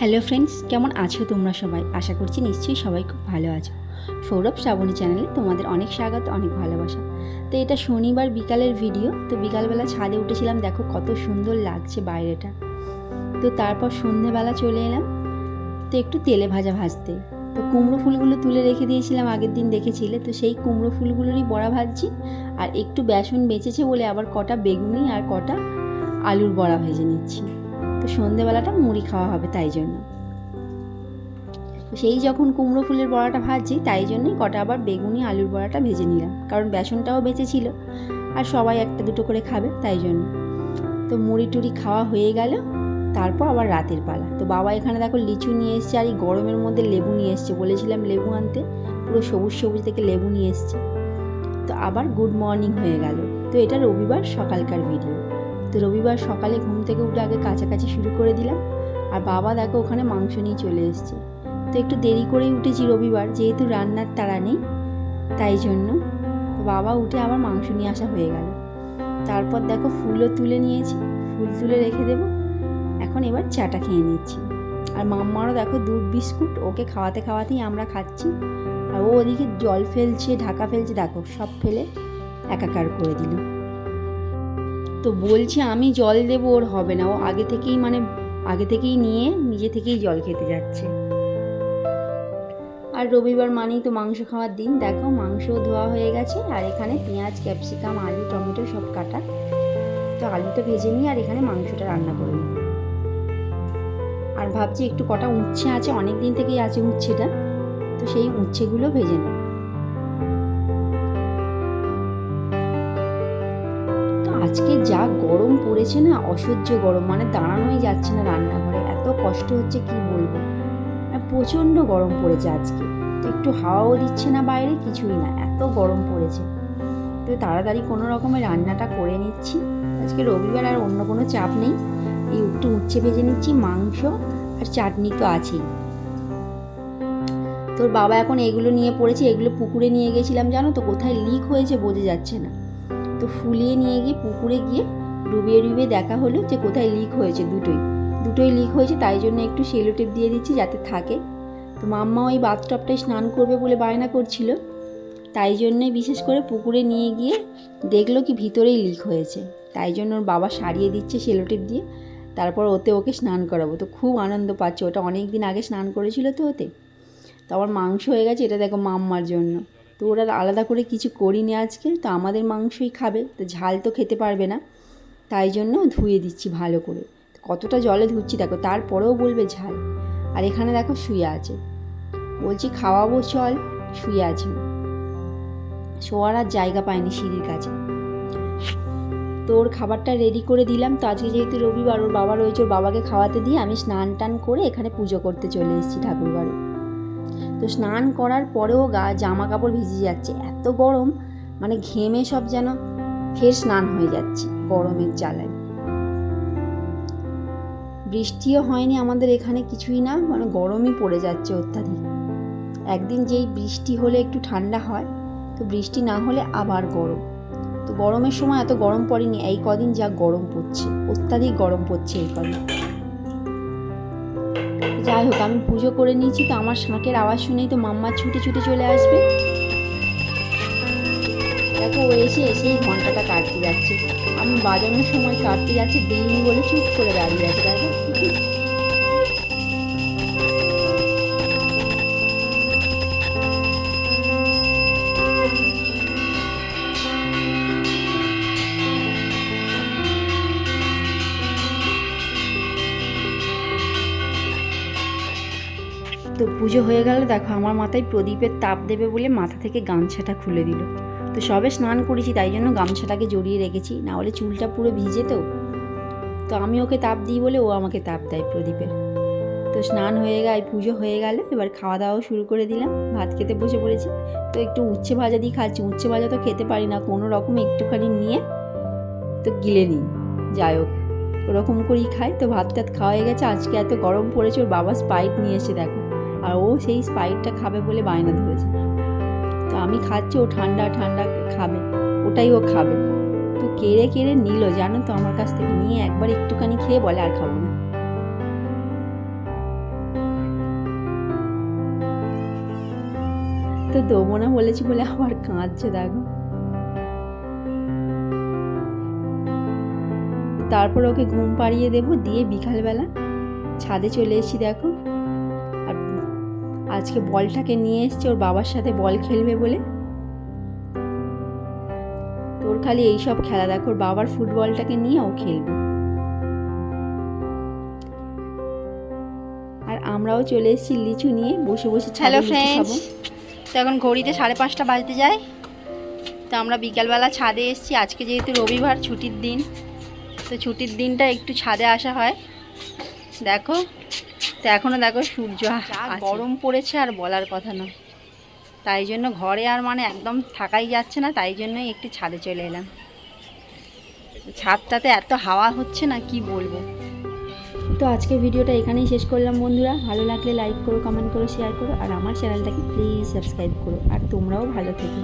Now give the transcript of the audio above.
Hello friends কেমন আছো তোমরা সবাই? আশা করছি নিশ্চয়ই সবাই খুব ভালো আছো। সৌরভ শ্রাবণী চ্যানেলে তোমাদের অনেক স্বাগত, অনেক ভালোবাসা। তো এটা শনিবার বিকালের ভিডিও তো বিকালবেলা ছাদে উঠেছিলাম, দেখো কত সুন্দর লাগছে বাইরেটা। তো তারপর সন্ধেবেলা চলে এলাম, তো একটু তেলে ভাজা ভাজতে। তো কুমড়ো ফুলগুলো তুলে রেখে দিয়েছিলাম, আগের দিন দেখেছিলে। তো সেই কুমড়ো ফুলগুলোরই বড়া ভাজছি, আর একটু বেসন বেঁচেছে বলে আবার কটা বেগুনি আর কটা আলুর বড়া ভেজে নিচ্ছি। তো সন্ধেবেলাটা মুড়ি খাওয়া হবে তাই জন্য। সেই যখন কুমড়ো ফুলের বড়াটা ভাজছি, তাই জন্যই কটা আবার বেগুনি, আলুর বড়াটা ভেজে নিলাম। কারণ বেসনটাও বেঁচে ছিল, আর সবাই একটা দুটো করে খাবে তাই জন্য। তো মুড়ি টুড়ি খাওয়া হয়ে গেল, তারপর আবার রাতের পালা। তো বাবা এখানে দেখো লিচু নিয়ে এসছে, আর এই গরমের মধ্যে লেবু নিয়ে এসছে। বলেছিলাম লেবু আনতে, পুরো সবুজ সবুজ থেকে লেবু নিয়ে এসছে। তো আবার গুড মর্নিং হয়ে গেল। তো এটা রবিবার সকালকার ভিডিও তো রবিবার সকালে ঘুম থেকে উঠে আগে কাছাকাছি শুরু করে দিলাম। আর বাবা দেখো ওখানে মাংস নিয়ে চলে এসছে। তো একটু দেরি করেই উঠেছি রবিবার, যেহেতু রান্নার তাড়া নেই, তাই জন্য। বাবা উঠে আবার মাংস নিয়ে আসা হয়ে গেল। তারপর দেখো ফুলও তুলে নিয়েছি, ফুল তুলে রেখে দেব। এখন এবার চাটা খেয়ে নিচ্ছি। আর মাম্মারও দেখো দুধ, বিস্কুট, ওকে খাওয়াতে খাওয়াতেই আমরা খাচ্ছি। আর ও ওদিকে জল ফেলছে, ঢাকা ফেলছে, দেখো সব ফেলে একাকার করে দিল। তো বলছি আমি জল দেব, ওর হবে না। ও আগে থেকেই মানে আগে থেকেই নিয়ে নিজে থেকেই জল খেতে যাচ্ছে। আর রবিবার মানেই তো মাংস খাওয়ার দিন। দেখো মাংস ধোয়া হয়ে গেছে, আর এখানে পেঁয়াজ, ক্যাপসিকাম, আলু, টমেটো সব কাটা। তো আলুটা ভেজে নিই আর এখানে মাংসটা রান্না করে নিই আর ভাবছি একটু কটা উচ্ছে আছে, অনেক দিন থেকেই আছে উচ্ছেটা। তো সেই উচ্ছেগুলো ভেজে নেব। আজকে যা গরম পড়েছে না, অসহ্য গরম মানে দাঁড়ানোই যাচ্ছে না রান্নাঘরে। এত কষ্ট হচ্ছে কি বলব? প্রচণ্ড গরম পড়েছে আজকে। তো একটু হাওয়াও দিচ্ছে না বাইরে, কিছুই না, এত গরম পড়েছে। তো তাড়াতাড়ি কোনো রকমের রান্নাটা করে নিচ্ছি। আজকে রবিবার আর অন্য কোনো চাপ নেই। এই একটু উচ্ছে ভেজে নিচ্ছি, মাংস আর চাটনি তো আছেই। তোর বাবা এখন এগুলো নিয়ে পড়েছে, এগুলো পুকুরে নিয়ে গেছিলাম, জানো তো? কোথায় লিক হয়েছে, বোঝা যাচ্ছে না। তো ফুলিয়ে নিয়ে গিয়ে পুকুরে গিয়ে ডুবিয়ে ডুবিয়ে দেখা হলো যে কোথায় লিক হয়েছে দুটোই। দুটোই লিক হয়েছে, তাই জন্য একটু সেলো টেপ দিয়ে দিচ্ছি যাতে থাকে। তো মাম্মা ওই বাথটবটায় স্নান করবে বলে বায়না করছিল, তাই জন্যই বিশেষ করে পুকুরে নিয়ে গিয়ে দেখল কি ভিতরেই লিক হয়েছে। তাই জন্য ওর বাবা সারিয়ে দিচ্ছে সেলো টেপ দিয়ে, তারপর ওতে ওকে স্নান করাবো। তো খুব আনন্দ পাচ্ছে, ওটা অনেক দিন আগে স্নান করেছিল তো ওতে। তো আবার মাংস হয়ে গেছে, এটা দেখো মাম্মার জন্য। তো ওরা আলাদা করে কিছু করিনি আজকে, তো আমাদের মাংসই খাবে, তো ঝাল তো খেতে পারবে না। তাই জন্য ধুয়ে দিচ্ছি ভালো করে। কতটা জলে ধুচ্ছি দেখো, তারপরেও বলবে ঝাল। আর এখানে দেখো শুয়ে আছে। বলছি খাওয়াবো চল, শুয়ে আছে। শোয়ার আর জায়গা পায়নি সিঁড়ির কাছে। তো ওর খাবারটা রেডি করে দিলাম, তো আজকে যেহেতু রবিবার, ওর বাবা রয়েছে, ওর বাবাকে খাওয়াতে দিয়ে আমি স্নান টান করে এখানে পুজো করতে চলে এসেছি ঠাকুর ঘরে তো স্নান করার পরেও গা, জামা কাপড় ভিজে যাচ্ছে। এত গরম মানে ঘেমে সব যেন ফের স্নান হয়ে যাচ্ছে গরমের জ্বালায়। বৃষ্টিও হয়নি আমাদের এখানে কিছুই না মানে গরমই পড়ে যাচ্ছে অত্যাধিক। একদিন যেই বৃষ্টি হলে একটু ঠান্ডা হয়, তো বৃষ্টি না হলে আবার গরম। তো গরমের সময় এত গরম পড়েনি, এই কদিন যা গরম পড়ছে, অত্যাধিক গরম পড়ছে এই কদিন। যাই হোক, আমি পুজো করে নিয়েছি তো আমার শাঁখের আওয়াজ শুনেই তো মাম্মা ছুটে ছুটে চলে আসবে। দেখো, ও এসে এসেই ঘন্টাটা কাটতে যাচ্ছে। আমি বাজানোর সময় কাটতে যাচ্ছে, দেইনি বলে চুপ করে দাঁড়িয়ে আছে, দেখো। তো পুজো হয়ে গেল, দেখো আমার মাথায় প্রদীপের তাপ দেবে বলে মাথা থেকে গামছাটা খুলে দিল। তো সবে স্নান করেছি, তাই জন্য গামছাটাকে জড়িয়ে রেখেছি। না হলে চুলটা পুরো ভিজে তো। তো আমি ওকে তাপ দিই বলে ও আমাকে তাপ দেয় প্রদীপের। তো স্নান হয়ে গেল পুজো হয়ে গেল, এবার খাওয়া দাওয়াও শুরু করে দিলাম। ভাত খেতে বসে পড়েছি। তো একটু উচ্ছে ভাজা দিয়ে খাচ্ছি। উচ্ছে ভাজা তো খেতে পারি না, কোনো রকম একটুখানি নিয়ে তো গিলে নিই। যাই হোক, ওরকম করেই খাই। তো ভাত টাত খাওয়া হয়ে গেছে। আজকে এত গরম পড়েছে, ওর বাবা স্পাইট নিয়ে এসে দেখো। আর ও সেই স্পাইটটা খাবে বলে বায়না ধরেছে। তো আমি খাচ্ছি, ও ঠান্ডা ঠান্ডা খাবে, ওটাই ও খাবে। তো কেড়ে কেড়ে নিল, জানো তো আমার কাছ থেকে নিয়ে একবার একটুখানি খেয়ে বলে আর খাব না। তো দেবো না বলেছি বলে আবার কাঁদছে, দেখো। তারপর ওকে ঘুম পাড়িয়ে দেবো, দিয়ে বিকালবেলা ছাদে চলে এসেছি, দেখো। আজকে বলটাকে নিয়ে এসছে ওর বাবার সাথে বল খেলবে বলে। তোর খালি এইসব খেলা দেখো ওর বাবার ফুটবলটাকে নিয়ে ও খেলবে। আর আমরাও চলে এসেছি লিচু নিয়ে বসে বসে হ্যালো ফ্রেন্ডস তো এখন ঘড়িতে সাড়ে পাঁচটা বাজতে যায়। তো আমরা বিকালবেলা ছাদে এসেছি আজকে যেহেতু রবিবার ছুটির দিন। তো ছুটির দিনটা একটু ছাদে আসা হয়। দেখো তো এখনও দেখো সূর্য। গরম পড়েছে আর বলার কথা নয়। তাই জন্য ঘরে আর মানে একদম থাকাই যাচ্ছে না তাই জন্যই একটু ছাদে চলে এলাম। ছাদটাতে এত হাওয়া হচ্ছে না কি বলব? তো আজকে ভিডিওটা এখানেই শেষ করলাম বন্ধুরা। ভালো লাগলে লাইক করো কমেন্ট করো শেয়ার করো আর আমার চ্যানেলটাকে প্লিজ সাবস্ক্রাইব করো। আর তোমরাও ভালো থেকো।